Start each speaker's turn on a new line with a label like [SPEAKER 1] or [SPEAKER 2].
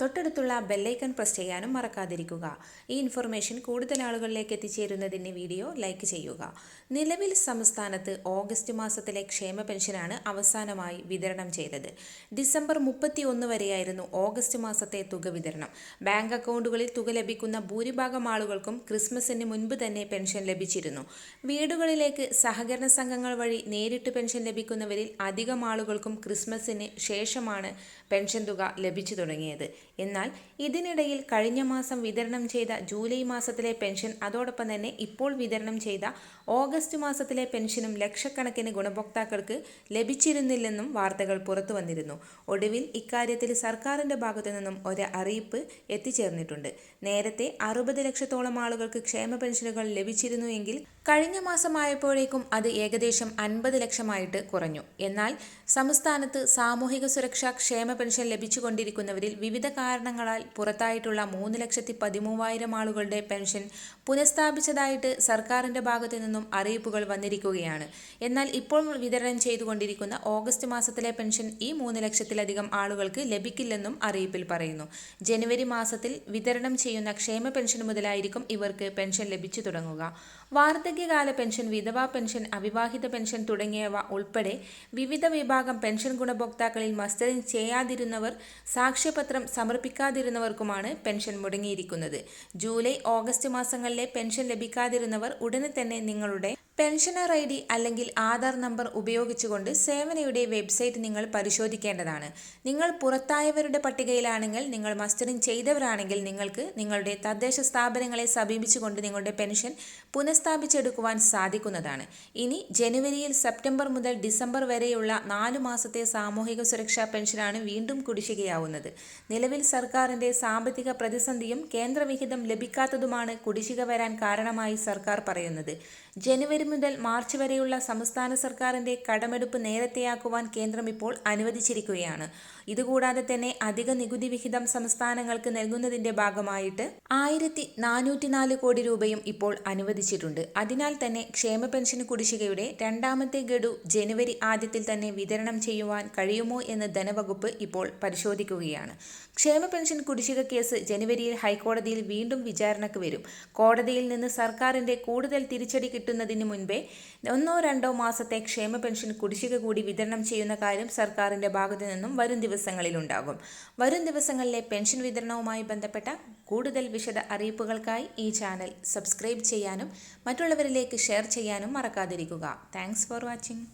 [SPEAKER 1] തൊട്ടടുത്തുള്ള bell icon press ചെയ്യാനും മറക്കാതിരിക്കുക. ഈ ഇൻഫർമേഷൻ കൂടുതൽ ആളുകളിലേക്ക് എത്തിച്ചേരുന്നതിന് വീഡിയോ ലൈക്ക് ചെയ്യുക. നിലവിൽ സംസ്ഥാനത്ത് ഓഗസ്റ്റ് മാസത്തിലെ ക്ഷേമ പെൻഷനാണ് അവസാനമായി വിതരണം ചെയ്തത്. ഡിസംബർ മുപ്പത്തി ഒന്ന് വരെയായിരുന്നു ഓഗസ്റ്റ് മാസത്തെ തുക വിതരണം. ബാങ്ക് അക്കൗണ്ടുകളിൽ തുക ലഭിക്കുന്ന ഭൂരിഭാഗം ആളുകൾക്കും ക്രിസ്മസിന് മുൻപ് തന്നെ പെൻഷൻ ലഭിച്ചിരുന്നു. വീടുകളിലേക്ക് സഹകരണ സംഘങ്ങൾ വഴി നേരിട്ട് പെൻഷൻ ലഭിക്കുന്നവരിൽ അധികം ആളുകൾക്കും ക്രിസ്മസിന് ശേഷമാണ് പെൻഷൻ തുക ലഭിച്ചു തുടങ്ങിയത്. എന്നാൽ ഇതിനിടയിൽ കഴിഞ്ഞ മാസം വിതരണം ചെയ്ത ജൂലൈ മാസത്തിലെ പെൻഷൻ അതോടൊപ്പം തന്നെ ഇപ്പോൾ വിതരണം ചെയ്ത ഓഗസ്റ്റ് മാസത്തിലെ പെൻഷനും ലക്ഷക്കണക്കിന് ഗുണഭോക്താക്കൾക്ക് ലഭിച്ചിരുന്നില്ലെന്നും വാർത്തകൾ പുറത്തു വന്നിരുന്നു. ഒടുവിൽ ഇക്കാര്യത്തിൽ സർക്കാരിന്റെ ഭാഗത്തു നിന്നും ഒരു അറിയിപ്പ് എത്തിച്ചേർന്നിട്ടുണ്ട്. നേരത്തെ അറുപത് ലക്ഷത്തോളം ആളുകൾക്ക് ക്ഷേമ പെൻഷനുകൾ ലഭിച്ചിരുന്നുവെങ്കിൽ കഴിഞ്ഞ മാസമായപ്പോഴേക്കും അത് ഏകദേശം അൻപത് ലക്ഷമായിട്ട് കുറഞ്ഞു. എന്നാൽ സംസ്ഥാനത്ത് സാമൂഹിക സുരക്ഷാ ക്ഷേമ പെൻഷൻ ലഭിച്ചുകൊണ്ടിരിക്കുന്നവരിൽ വിവിധ കാരണങ്ങളാൽ പുറത്തായിട്ടുള്ള മൂന്ന് ലക്ഷത്തി പതിമൂവായിരം ആളുകളുടെ പെൻഷൻ പുനഃസ്ഥാപിച്ചതായിട്ട് സർക്കാരിന്റെ ഭാഗത്തു നിന്നും അറിയിപ്പുകൾ വന്നിരിക്കുകയാണ്. എന്നാൽ ഇപ്പോൾ വിതരണം ചെയ്തുകൊണ്ടിരിക്കുന്ന ഓഗസ്റ്റ് മാസത്തിലെ പെൻഷൻ ഈ മൂന്ന് ലക്ഷത്തിലധികം ആളുകൾക്ക് ലഭിക്കില്ലെന്നും അറിയിപ്പിൽ പറയുന്നു. ജനുവരി മാസത്തിൽ വിതരണം ചെയ്യുന്ന ക്ഷേമ പെൻഷൻ മുതലായിരിക്കും ഇവർക്ക് പെൻഷൻ ലഭിച്ചു തുടങ്ങുക. വാർദ്ധക്യകാല പെൻഷൻ വിധവാ പെൻഷൻ അവിവാഹിത പെൻഷൻ തുടങ്ങിയവ ഉൾപ്പെടെ വിവിധ വിഭാഗം പെൻഷൻ ഗുണഭോക്താക്കളിൽ മസ്റ്ററിംഗ് ചെയ്യാതിരുന്നവർ സാക്ഷ്യപത്രം സമർപ്പിക്കാതിരുന്നവർക്കുമാണ് പെൻഷൻ മുടങ്ങിയിരിക്കുന്നത്. ജൂലൈ ഓഗസ്റ്റ് മാസങ്ങളിലെ പെൻഷൻ ലഭിക്കാതിരുന്നവർ ഉടനെ തന്നെ നിങ്ങളുടെ പെൻഷനർ ഐ ഡി അല്ലെങ്കിൽ ആധാർ നമ്പർ ഉപയോഗിച്ചുകൊണ്ട് സേവനയുടെ വെബ്സൈറ്റ് നിങ്ങൾ പരിശോധിക്കേണ്ടതാണ്. നിങ്ങൾ പുറത്തായവരുടെ പട്ടികയിലാണെങ്കിൽ നിങ്ങൾ മസ്റ്ററിംഗ് ചെയ്തവരാണെങ്കിൽ നിങ്ങൾക്ക് നിങ്ങളുടെ തദ്ദേശ സ്ഥാപനങ്ങളെ സമീപിച്ചുകൊണ്ട് നിങ്ങളുടെ പെൻഷൻ പുനഃസ്ഥാപിച്ചെടുക്കുവാൻ സാധിക്കുന്നതാണ്. ഇനി ജനുവരിയിൽ സെപ്റ്റംബർ മുതൽ ഡിസംബർ വരെയുള്ള നാലു മാസത്തെ സാമൂഹിക സുരക്ഷാ പെൻഷനാണ് വീണ്ടും കുടിശ്ശികയാവുന്നത്. നിലവിൽ സർക്കാരിന്റെ സാമ്പത്തിക പ്രതിസന്ധിയും കേന്ദ്രവിഹിതം ലഭിക്കാത്തതുമാണ് കുടിശ്ശിക വരാൻ കാരണമായി സർക്കാർ പറയുന്നത്. ജനുവരി മുതൽ മാർച്ച് വരെയുള്ള സംസ്ഥാന സർക്കാരിന്റെ കടമെടുപ്പ് നേരത്തെയാക്കുവാൻ കേന്ദ്രം ഇപ്പോൾ അനുവദിച്ചിരിക്കുകയാണ്. ഇതുകൂടാതെ തന്നെ അധിക നികുതി വിഹിതം സംസ്ഥാനങ്ങൾക്ക് നൽകുന്നതിന്റെ ഭാഗമായിട്ട് ആയിരത്തി നാനൂറ്റിനാല് കോടി രൂപയും ഇപ്പോൾ അനുവദിച്ചിട്ടുണ്ട്. അതിനാൽ തന്നെ ക്ഷേമ പെൻഷൻ കുടിശ്ശികയുടെ രണ്ടാമത്തെ ഗഡു ജനുവരി ആദ്യത്തിൽ തന്നെ വിതരണം ചെയ്യുവാൻ കഴിയുമോ എന്ന് ധനവകുപ്പ് ഇപ്പോൾ പരിശോധിക്കുകയാണ്. ക്ഷേമ പെൻഷൻ കുടിശ്ശിക കേസ് ജനുവരിയിൽ ഹൈക്കോടതിയിൽ വീണ്ടും വിചാരണക്ക് വരും. കോടതിയിൽ നിന്ന് സർക്കാരിന്റെ കൂടുതൽ തിരിച്ചടി കിട്ടുന്നതിന് മുൻപേ ഒന്നോ രണ്ടോ മാസത്തെ ക്ഷേമ പെൻഷൻ കുടിശ്ശിക കൂടി വിതരണം ചെയ്യുന്ന കാര്യം സർക്കാരിന്റെ ഭാഗത്തു നിന്നും വരും ദിവസങ്ങളിലുണ്ടാകും. വരും ദിവസങ്ങളിലെ പെൻഷൻ വിതരണവുമായി ബന്ധപ്പെട്ട കൂടുതൽ വിശദ അറിയിപ്പുകൾക്കായി ഈ ചാനൽ സബ്സ്ക്രൈബ് ചെയ്യാനും മറ്റുള്ളവരിലേക്ക് ഷെയർ ചെയ്യാനും മറക്കാതിരിക്കുക. Thanks for watching.